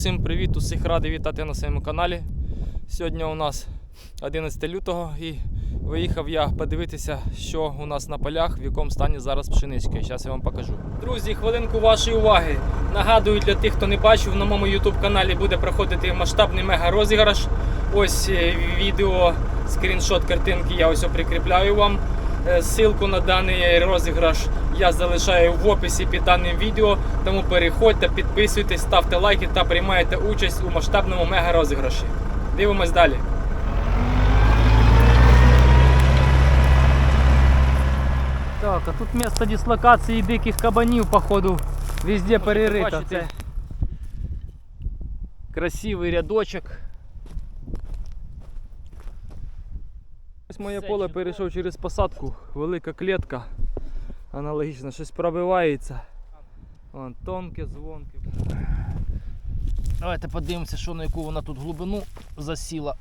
Всім привіт! Усіх радий вітати на своєму каналі. Сьогодні у нас 11 лютого і виїхав я подивитися, що у нас на полях, в якому стані зараз пшеничка. Зараз я вам покажу. Друзі, хвилинку вашої уваги. Нагадую для тих, хто не бачив, на моєму YouTube каналі буде проходити масштабний мега розіграш. Ось е, відео, скріншот картинки я ось прикріпляю вам. Е, Ссылку на даний розіграш я залишаю в описі під даним відео. Тому переходьте, підписуйтесь, ставте лайки та приймайте участь у масштабному мега розіграші. Дивимось далі. Так, а тут місце дислокації диких кабанів, походу, везде перерито. Це красивий рядочок. Ось моє поле перейшов через посадку, велика клітка. Аналогічно, щось пробивається. Вон, тонке, дзвонке. Давайте подивимося, що на яку вона тут глибину засіла.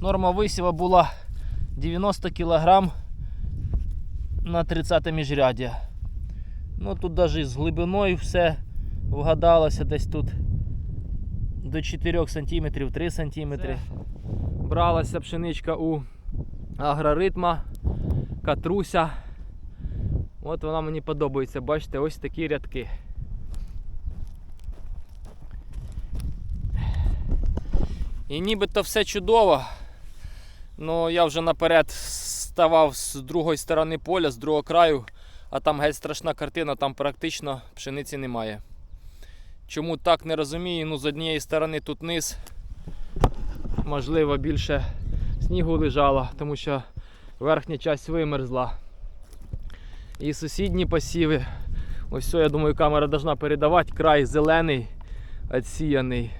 Норма висіва була 90 кг на 30 міжряддя. Ну тут навіть з глибиною все вгадалося десь тут до 4 см, 3 см. Бралася пшеничка у агроритма, катруся. От вона мені подобається, бачите, ось такі рядки. І нібито все чудово. Ну я вже наперед ставав з другої сторони поля, з другого краю, а там геть страшна картина, там практично пшениці немає. Чому так не розумію? Ну, з однієї сторони тут низ, можливо, більше снігу лежало, тому що верхня частина вимерзла. І сусідні посіви. Ось все, я думаю, камера повинна передавати. Край зелений, відсіяний,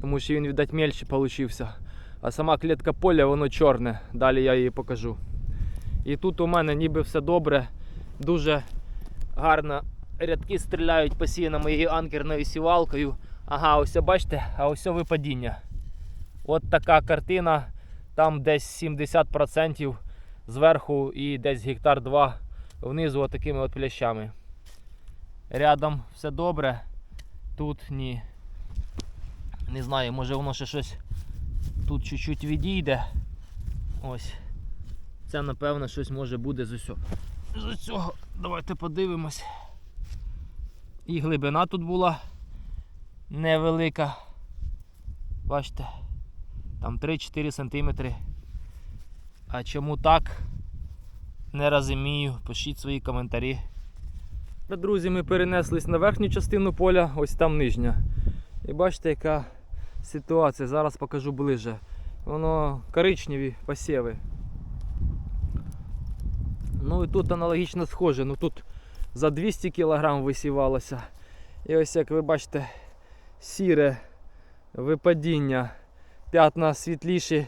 тому що він, видать, мельче получився. А сама клітка поля, воно чорне. Далі я її покажу. І тут у мене ніби все добре, дуже гарно рядки стріляють посіяно моєю анкерною сівалкою. Ага, ось бачите, а ось випадіння. От така картина. Там десь 70% зверху і десь гектар 2 внизу отакими от плящами. Рядом все добре, тут ні. Не знаю, може воно ще щось тут чуть-чуть відійде. Ось. Це напевно щось може буде з усього. З цього. Давайте подивимось. І глибина тут була невелика. Бачите, там 3-4 см. А чому так? Не розумію. Пишіть свої коментарі. Друзі, ми перенеслись на верхню частину поля, ось там нижня. І бачите, яка ситуація. Зараз покажу ближче. Воно коричневі посіви. Ну і тут аналогічно схоже. Ну тут за 200 кг висівалося. І ось як ви бачите, сіре випадіння. П'ятна світліші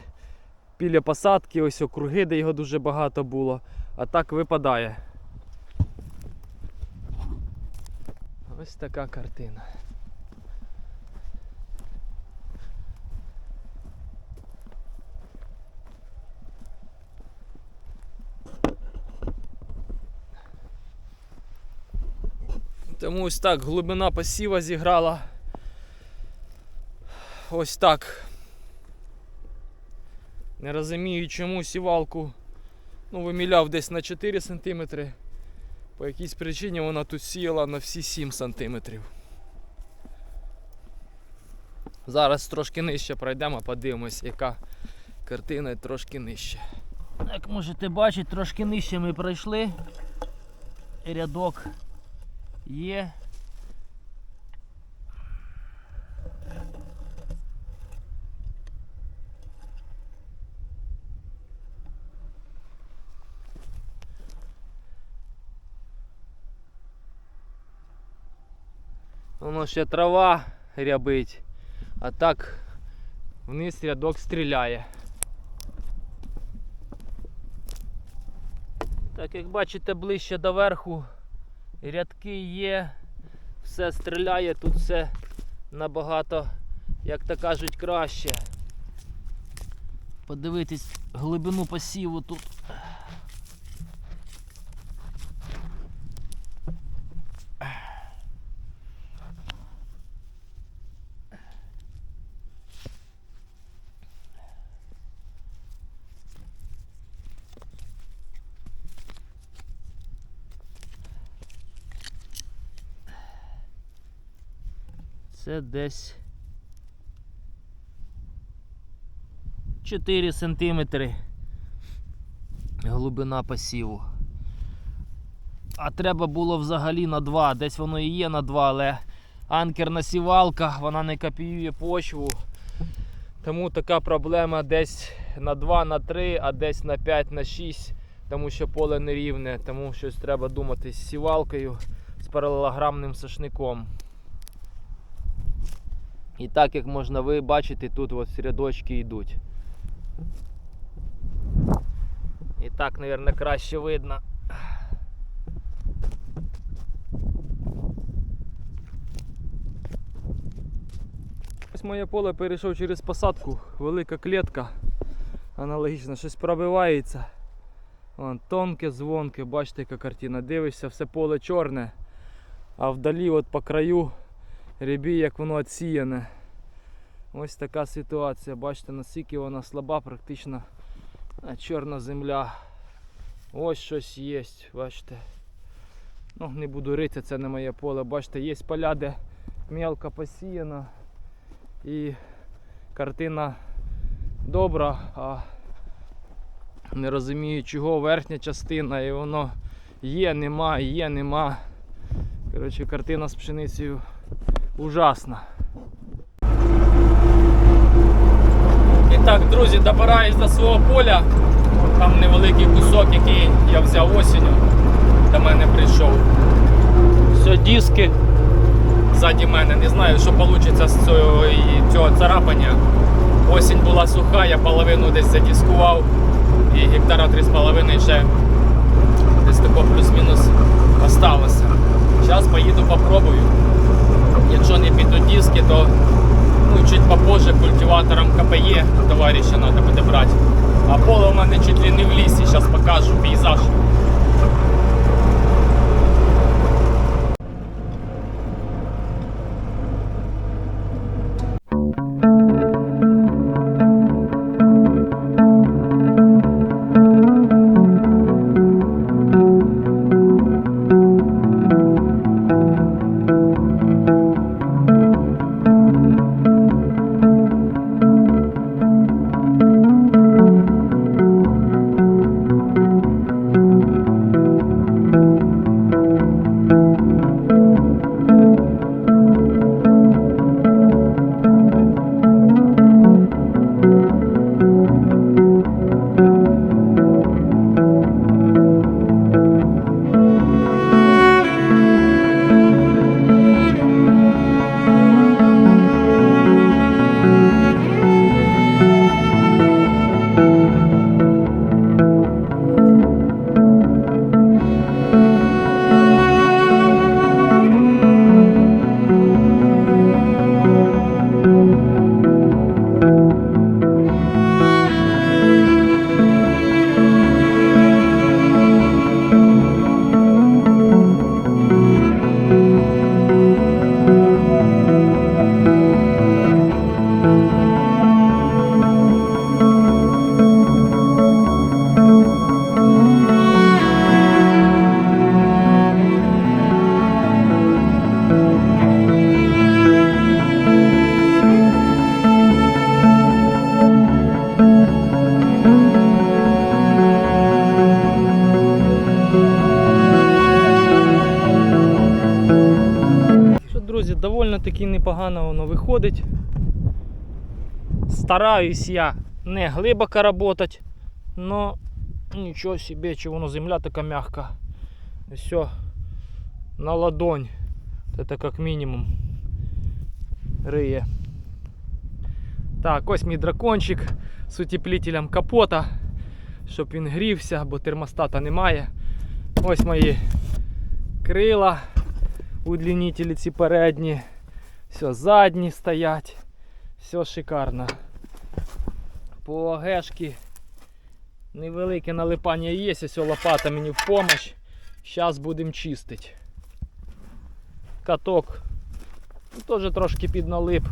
біля посадки, ось округи, де його дуже багато було. А так випадає. Ось така картина. Тому ось так глибина посіва зіграла. Ось так. Не розумію, чому сівалку ну, виміляв десь на 4 см. По якійсь причині вона тут сіяла на всі 7 см. Зараз трошки нижче пройдемо, подивимось, яка картина трошки нижче. Як можете бачити, трошки нижче ми пройшли. Рядок є. Воно ще трава рябить, а так вниз рядок стріляє. Так як бачите ближче до верху рядки є, все стріляє, тут все набагато, як то кажуть, краще. Подивитись глибину посіву тут. Це десь 4 сантиметри глибина посіву. А треба було взагалі на 2. Десь воно і є на 2, але анкерна сівалка, вона не копіює почву. Тому така проблема десь на 2, на 3, а десь на 5, на 6, тому що поле нерівне, тому щось треба думати з сівалкою, з паралелограмним сошником. І так як можна ви бачити, тут ось рядочки йдуть. І так, мабуть, краще видно. Ось моє поле перейшов через посадку, велика клітка. Аналогічно, щось пробивається. Вон, тонке, дзвонке, бачите, яка картина. Дивишся, все поле чорне, а вдалі от по краю рябі, як воно відсіяне. Ось така ситуація. Бачите, наскільки вона слаба, практично чорна земля. Ось щось є, бачите. Ну, не буду рити, це не моє поле. Бачите, є поля, де мелко посіяно. І картина добра, а не розумію чого верхня частина і воно є, нема, є, нема. Коротше, картина з пшеницею ужасна. І так, друзі, добираюсь до свого поля. Там невеликий кусок, який я взяв осінню. До мене прийшов. Все, диски ззаді мене. Не знаю, що вийде з цього, цього царапання. Осінь була суха, я половину десь задіскував. І гектара 3,5 ще непогано воно виходить. Стараюсь я не глибоко працювати, но нічого собі, чи воно земля така м'яка. Все на ладонь. Це як мінімум риє. Так, ось мій дракончик з утеплителем капота, щоб він грівся, бо термостата немає. Ось мої крила удлінителі ці передні. Все, задні стоять. Все шикарно. По ОГшки невелике налипання є, ось лопата мені в помощь. Зараз будемо чистити. Каток ну, теж трошки підналип,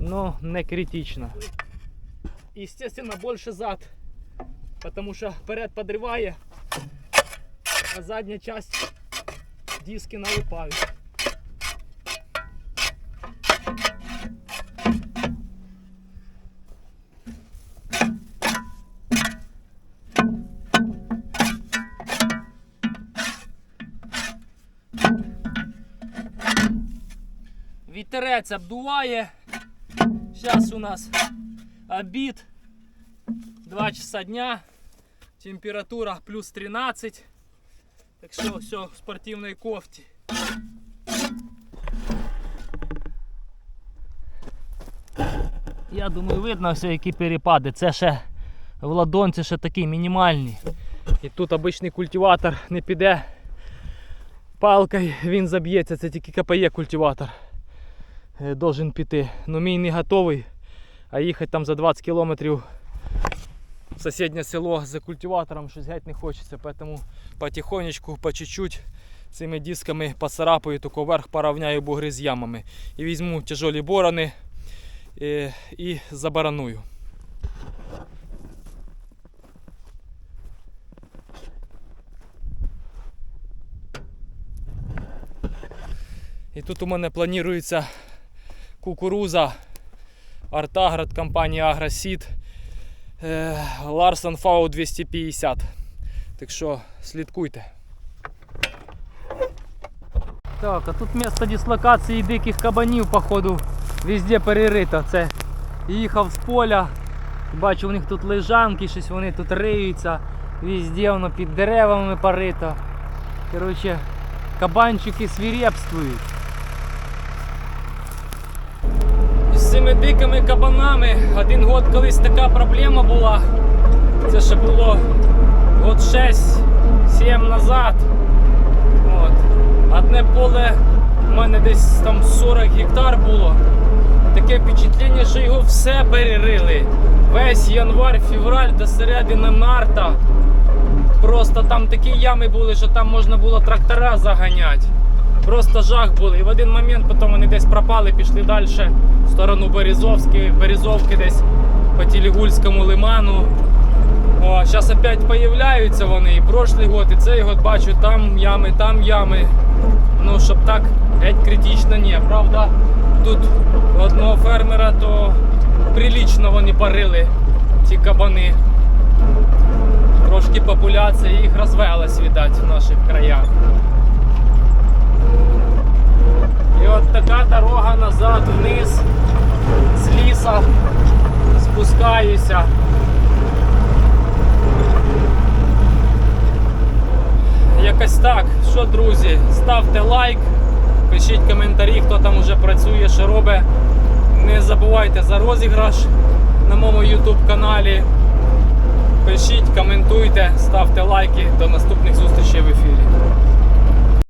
но не критично. Естественно, більше зад, тому що перед подриває, а задня часть диски налипають. Вітерець обдуває. Зараз у нас обід. 2 часа дня. Температура плюс 13. Так що все в спортивній кофті. Я думаю, видно все, які перепади. Це ще в ладонці ще такі мінімальні. І тут обичний культиватор не піде. Палкою він заб'ється, це тільки КПЄ культиватор должен піти. Ну мій не готовий, а їхати там за 20 кілометрів в сусіднє село за культиватором щось геть не хочеться, тому потихонечку, по чуть-чуть цими дисками поцарапаю, тако вверх поравняю бугри з ямами. І візьму тяжолі борони е, і забараную. І тут у мене планується кукуруза Артаград компанії Агросід Ларсон Фау 250. Так що слідкуйте. Так, а тут місце дислокації диких кабанів, походу, везде перерито. Це їхав з поля. Бачу, у них тут лежанки, щось вони тут риються. Везде воно під деревами порито. Коротше, кабанчики свирепствують. З цими дикими кабанами один год колись така проблема була. Це ще було год 6-7 назад. От. Одне поле у мене десь там 40 гектар було. Таке впечатлення, що його все перерили. Весь январь, февраль до середини марта. Просто там такі ями були, що там можна було трактора заганяти. Просто жах були. І в один момент потім вони десь пропали, пішли далі в сторону Березовської, Березовки десь по Тілігульському лиману. О, зараз опять появляються вони. І прошлий год, і цей год бачу, там ями, там ями. Ну, щоб так геть критично ні. Правда, тут одного фермера то прилічно вони парили, ці кабани. Трошки популяція їх розвелась, видать, в наших краях. І от така дорога назад вниз з ліса спускаюся. Якось так. Що, друзі, ставте лайк, пишіть коментарі, хто там уже працює, що робить. Не забувайте за розіграш на моєму YouTube каналі. Пишіть, коментуйте, ставте лайки. До наступних зустрічей в ефірі.